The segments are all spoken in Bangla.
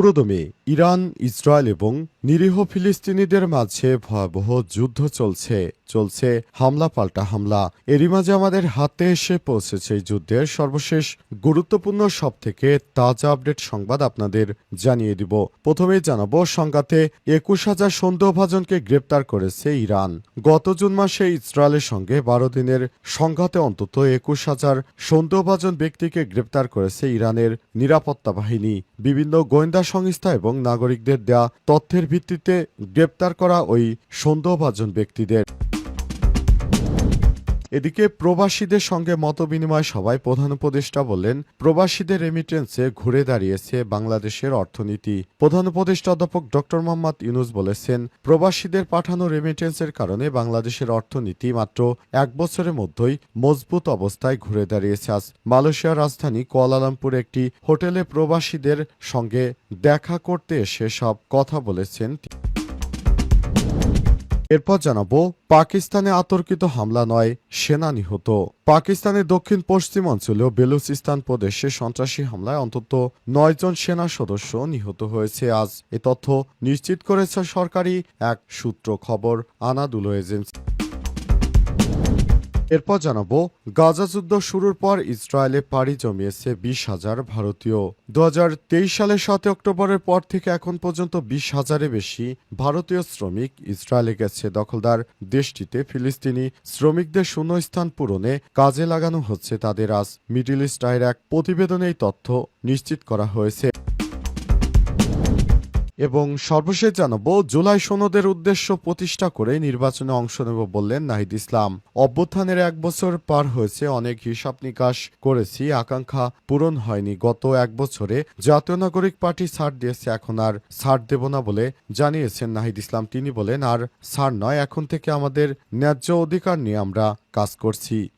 পুরোদমে ইরান ইসরায়েল এবং নিরীহ ফিলিস্তিনিদের মাঝে ভয়াবহ যুদ্ধ চলছে। চলছে হামলা পাল্টা হামলা। এরই মাঝে আমাদের হাতে এসে পৌঁছেছে যুদ্ধের সর্বশেষ গুরুত্বপূর্ণ সব থেকে তাজা আপডেট সংবাদ আপনাদের জানিয়ে দিব। প্রথমেই জানাব, সংঘাতে একুশ হাজার সন্দেহভাজনকে গ্রেপ্তার করেছে ইরান। গত জুন মাসে ইসরায়েলের সঙ্গে বারো দিনের সংঘাতে অন্তত একুশ হাজার সন্দেহভাজন ব্যক্তিকে গ্রেপ্তার করেছে ইরানের নিরাপত্তা বাহিনী। বিভিন্ন গোয়েন্দা সংস্থা এবং নাগরিকদের দেয়া তথ্যের ভিত্তিতে গ্রেপ্তার করা ওই সন্দেহভাজন ব্যক্তিদের। এদিকে প্রবাসীদের সঙ্গে মতবিনিময় সভায় প্রধান উপদেষ্টা বললেন, প্রবাসীদের রেমিটেন্সে ঘুরে দাঁড়িয়েছে বাংলাদেশের অর্থনীতি প্রধান উপদেষ্টা অধ্যাপক ড মোহাম্মদ ইউনুস বলেছেন, প্রবাসীদের পাঠানো রেমিটেন্সের কারণে বাংলাদেশের অর্থনীতি মাত্র এক বছরের মধ্যেই মজবুত অবস্থায় ঘুরে দাঁড়িয়েছে আজ মালয়েশিয়ার রাজধানী কুয়ালালামপুরে একটি হোটেলে প্রবাসীদের সঙ্গে দেখা করতে এসে সব কথা বলেছেন। এরপর জানাব, পাকিস্তানে আতর্কিত হামলা নয়, সেনা নিহত। পাকিস্তানের দক্ষিণ পশ্চিম অঞ্চলেও বেলুচিস্তান প্রদেশে সন্ত্রাসী হামলায় অন্তত নয়জন সেনা সদস্য নিহত হয়েছে আজ। এ তথ্য নিশ্চিত করেছে সরকারি এক সূত্র খবর, আনাদুল এজেন্সি। এরপর জানাব, গাজা যুদ্ধ শুরুর পর ইসরায়েলে পাড়ি জমিয়েছে বিশ হাজার ভারতীয়। দু হাজার তেইশ সালের সাত অক্টোবরের পর থেকে এখন পর্যন্ত বিশ হাজারের বেশি ভারতীয় শ্রমিক ইসরায়েলে গেছে। দখলদার দেশটিতে ফিলিস্তিনি শ্রমিকদের শূন্যস্থান পূরণে কাজে লাগানো হচ্ছে তাদের। আজ মিডিল ইস্ট আয়ের এক প্রতিবেদনে এই তথ্য নিশ্চিত করা হয়েছে। এবং সর্বশেষ জানাব, জুলাই সনদের উদ্দেশ্য প্রতিষ্ঠা করে নির্বাচনে অংশ নেব বললেন নাহিদ ইসলাম। অভ্যুত্থানের এক বছর পার হয়েছে, অনেক হিসাব নিকাশ করেছি, আকাঙ্ক্ষা পূরণ হয়নি। গত এক বছরে জাতীয় নাগরিক পার্টি ছাড় দিয়েছে, এখন আর ছাড় দেব না বলে জানিয়েছেন নাহিদ ইসলাম। তিনি বলেন, আর ছাড় নয়, এখন থেকে আমাদের ন্যায্য অধিকার নিয়ে আমরা কাজ করছি।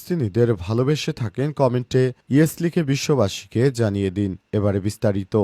ফিলিস্তিনিদের ভালোবেসে থাকেন কমেন্টে ইয়েস লিখে বিশ্ববাসীকে জানিয়ে দিন এবারে বিস্তারিত।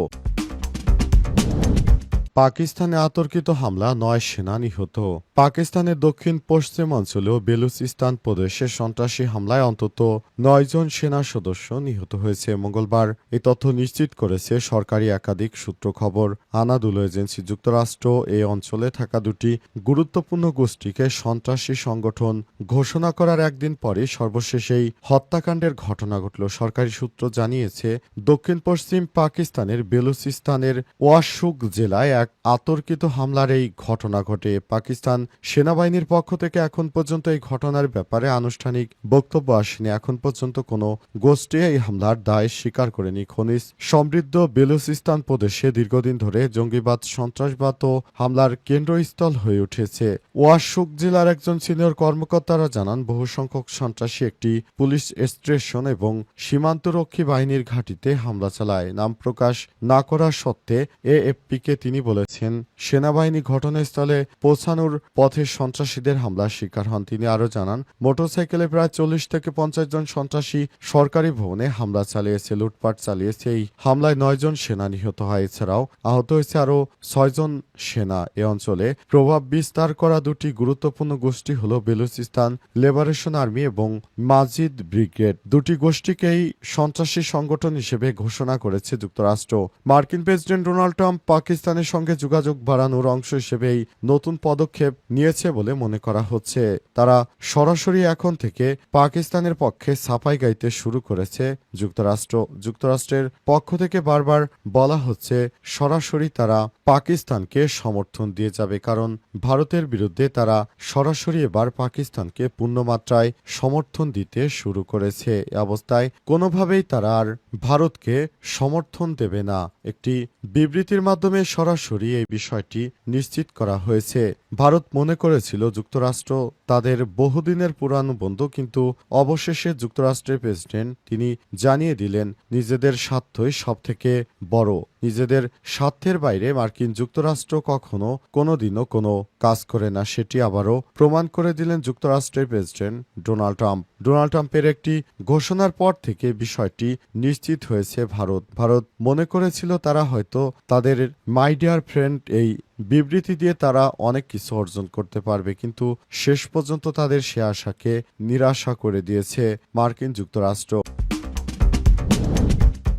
পাকিস্তানে আতর্কিত হামলা, নয় সেনা নিহত। পাকিস্তানের দক্ষিণ পশ্চিম অঞ্চলেও বেলুচিস্তান প্রদেশে সন্ত্রাসী হামলায় অন্তত নয়জন সেনা সদস্য নিহত হয়েছে। মঙ্গলবার এই তথ্য নিশ্চিত করেছে সরকারি একাধিক সূত্র খবর। আনাদুল এজেন্সি যুক্তরাষ্ট্র এই অঞ্চলে থাকা দুটি গুরুত্বপূর্ণ গোষ্ঠীকে সন্ত্রাসী সংগঠন ঘোষণা করার একদিন পরে সর্বশেষ এই হত্যাকাণ্ডের ঘটনা ঘটল। সরকারি সূত্র জানিয়েছে দক্ষিণ পশ্চিম পাকিস্তানের বেলুচিস্তানের ওয়াশুক জেলায় এক আতর্কিত হামলার এই ঘটনা ঘটে। পাকিস্তান সেনাবাহিনীর পক্ষ থেকে এখন পর্যন্ত এই ঘটনার ব্যাপারে আনুষ্ঠানিক বক্তব্য আসেনি। এখন পর্যন্ত কোনো গোষ্ঠী এই হামলার দায় স্বীকার করেনি। খনিজ সমৃদ্ধ বেলুচিস্তান প্রদেশে দীর্ঘদিন ধরে জঙ্গিবাদ, সন্ত্রাসবাদ ও হামলার কেন্দ্রস্থল হয়ে উঠেছে। ওয়াশুক জেলার একজন সিনিয়র কর্মকর্তারা জানান, বহু সংখ্যক সন্ত্রাসী একটি পুলিশ স্টেশন এবং সীমান্তরক্ষী বাহিনীর ঘাঁটিতে হামলা চালায়। নাম প্রকাশ না করার সত্ত্বে এএফপিকে তিনি বলেছেন, সেনাবাহিনী ঘটনাস্থলে পৌঁছানোর পথে সন্ত্রাসীদের হামলার শিকার হন। তিনি আরও জানান, মোটরসাইকেলে প্রায় চল্লিশ থেকে পঞ্চাশ জন সন্ত্রাসী সরকারি ভবনে হামলা চালিয়েছে, লুটপাট চালিয়েছে। এই হামলায় নয়জন সেনা নিহত হয়। এছাড়াও আহত হয়েছে আরও ছয়জন সেনা। এ অঞ্চলে প্রভাব বিস্তার করা দুটি গুরুত্বপূর্ণ গোষ্ঠী হল বেলুচিস্তান লেবারেশন আর্মি এবং মাজিদ ব্রিগেড। দুটি গোষ্ঠীকেই সন্ত্রাসী সংগঠন হিসেবে ঘোষণা করেছে যুক্তরাষ্ট্র। মার্কিন প্রেসিডেন্ট ডোনাল্ড ট্রাম্প পাকিস্তানের সঙ্গে যোগাযোগ বাড়ানোর অংশ হিসেবে এই নতুন পদক্ষেপ নিয়েছে বলে মনে করা হচ্ছে। তারা সরাসরি এখন থেকে পাকিস্তানের পক্ষে সাফাই গাইতে শুরু করেছে যুক্তরাষ্ট্র। যুক্তরাষ্ট্রের পক্ষ থেকে বারবার বলা হচ্ছে, সরাসরি তারা পাকিস্তানকে সমর্থন দিয়ে যাবে, কারণ ভারতের বিরুদ্ধে তারা সরাসরি এবার পাকিস্তানকে পূর্ণমাত্রায় সমর্থন দিতে শুরু করেছে। এ অবস্থায় কোনোভাবেই তারা আর ভারতকে সমর্থন দেবে না। একটি বিবৃতির মাধ্যমে সরাসরি এই বিষয়টি নিশ্চিত করা হয়েছে। ভারত মনে করেছিল যুক্তরাষ্ট্র তাদের বহুদিনের পুরানো বন্ধু, কিন্তু অবশেষে যুক্তরাষ্ট্রের প্রেসিডেন্ট তিনি জানিয়ে দিলেন, নিজেদের স্বার্থই সবথেকে বড়। নিজেদের স্বার্থের বাইরে মার্কিন যুক্তরাষ্ট্র কখনো, কোনোদিনও কোনো কাজ করে না, সেটি আবারও প্রমাণ করে দিলেন যুক্তরাষ্ট্রের প্রেসিডেন্ট ডোনাল্ড ট্রাম্প। ডোনাল্ড ট্রাম্পের একটি ঘোষণার পর থেকে বিষয়টি নিশ্চিত হয়েছে ভারত। ভারত মনে করেছিল তারা হয়তো তাদের মাই ডিয়ার ফ্রেন্ড এই বিবৃতি দিয়ে তারা অনেক কিছু অর্জন করতে পারবে, কিন্তু শেষ পর্যন্ত তাদের সে আশাকে নিরাশা করে দিয়েছে মার্কিন যুক্তরাষ্ট্র।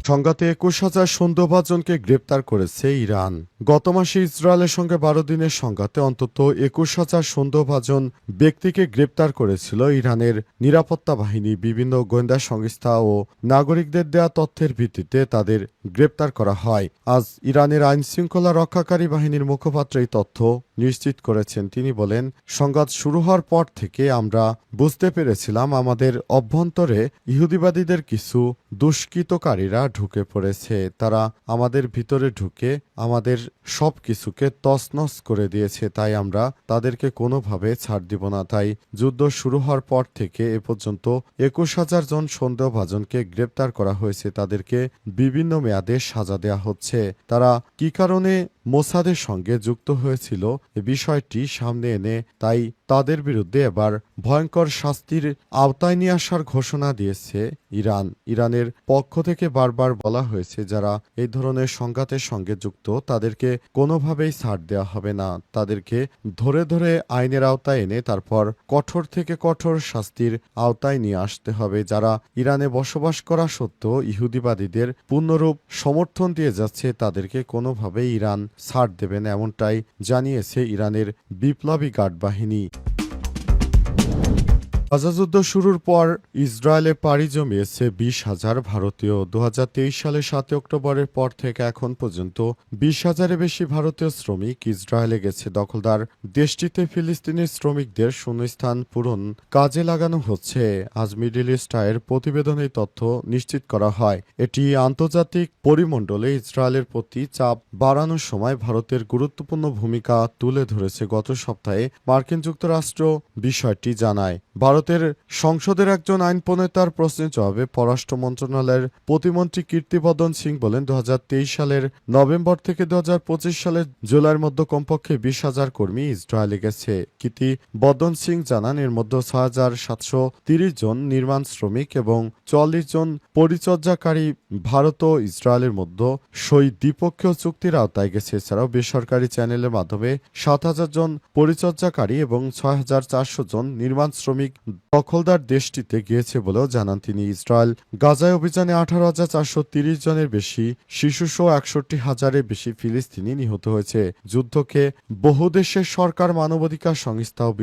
সংঘাতে একুশ হাজার সন্দেহভাজনকে গ্রেপ্তার করেছে ইরান। গত মাসে ইসরায়েলের সঙ্গে বারো দিনের সংঘাতে অন্তত একুশ হাজার সন্দেহভাজন ব্যক্তিকে গ্রেপ্তার করেছিল ইরানের নিরাপত্তা বাহিনী। বিভিন্ন গোয়েন্দা সংস্থা ও নাগরিকদের দেয়া তথ্যের ভিত্তিতে তাদের গ্রেপ্তার করা হয়। আজ ইরানের আইনশৃঙ্খলা রক্ষাকারী বাহিনীর মুখপাত্র এই তথ্য নিশ্চিত করেছেন। তিনি বলেন, সংঘাত শুরু হওয়ার পর থেকে আমরা বুঝতে পেরেছিলাম আমাদের অভ্যন্তরে ইহুদিবাদীদের কিছু দুষ্কৃতকারীরা ঢুকে পড়েছে। তারা আমাদের ভিতরে ঢুকে আমাদের সব কিছুকে তছনছ করে দিয়েছে। তাই আমরা তাদেরকে কোনোভাবে ছাড় দিব না। তাই যুদ্ধ শুরু হওয়ার পর থেকে এ পর্যন্ত একুশ হাজার জন সন্দেহভাজনকে গ্রেপ্তার করা হয়েছে। তাদেরকে বিভিন্ন মেয়াদে সাজা দেওয়া হচ্ছে। তারা কি কারণে মোসাদের সঙ্গে যুক্ত হয়েছিল। এ বিষয়টি সামনে এনে তাই তাদের বিরুদ্ধে এবার ভয়ঙ্কর শাস্তির আওতায় নিয়ে আসার ঘোষণা দিয়েছে ইরান। ইরানের পক্ষ থেকে বারবার বলা হয়েছে যারা এই ধরনের সংঘাতের সঙ্গে যুক্ত, তাদেরকে কোনোভাবেই ছাড় দেওয়া হবে না। তাদেরকে ধরে ধরে আইনের আওতায় এনে তারপর কঠোর থেকে কঠোর শাস্তির আওতায় নিয়ে আসতে হবে। যারা ইরানে বসবাস করা সত্ত্বেও ইহুদিবাদীদের পূর্ণরূপ সমর্থন দিয়ে যাচ্ছে, তাদেরকে কোনোভাবেই ইরান ছাড় দেবে না, এমনটাই জানিয়েছে ইরানের বিপ্লবী গার্ড বাহিনী। গাজাযুদ্ধ শুরুর পর ইসরায়েলে পাড়ি জমিয়েছে বিশ হাজার ভারতীয়। দু সালের সাতই অক্টোবরের পর থেকে এখন পর্যন্ত বিশ হাজারের বেশি ভারতীয় শ্রমিক ইসরায়েলে গেছে। দখলদার দেশটিতে ফিলিস্তিনি শ্রমিকদের শূন্যস্থান পূরণ কাজে লাগানো হচ্ছে। আজ মিডিল ইস্ট আয়ের প্রতিবেদনে তথ্য নিশ্চিত করা হয়। এটি আন্তর্জাতিক পরিমণ্ডলে ইসরায়েলের প্রতি চাপ বাড়ানোর সময় ভারতের গুরুত্বপূর্ণ ভূমিকা তুলে ধরেছে, গত সপ্তাহে মার্কিন যুক্তরাষ্ট্র বিষয়টি জানায়। ভারতের সংসদের একজন আইন প্রণেতার প্রশ্নের জবাবে পররাষ্ট্র মন্ত্রণালয়ের প্রতিমন্ত্রী কীর্তিবর্ধন সিং বলেন দু সালের নভেম্বর থেকে দু সালের জুলাইয়ের মধ্যে কমপক্ষে বিশ হাজার কর্মী ইসরায়েলে গেছে। কীর্তি বর্ধন সিং জানান, এর মধ্যে ছয় হাজার সাতশো তিরিশ জন নির্মাণ শ্রমিক এবং চল্লিশ জন পরিচর্যাকারী ভারত ও ইসরায়েলের মধ্যে সই দ্বিপক্ষীয় চুক্তির আওতায় গেছে। এছাড়াও বেসরকারি চ্যানেলের মাধ্যমে সাত হাজার জন পরিচর্যাকারী এবং ছয় হাজার চারশো জন নির্মাণ শ্রমিক দখলদার দেশটিতে গিয়েছে বলেও জানান তিনি। ইসরায়েল গাজায় অভিযানে আঠারো হাজার চারশো তিরিশ জনের বেশি শিশুসহ একষট্টি হাজারের বেশি ফিলিস্তিনি নিহত হয়েছে। যুদ্ধকে বহু দেশের সরকার মানবাধিকার সংস্থা ও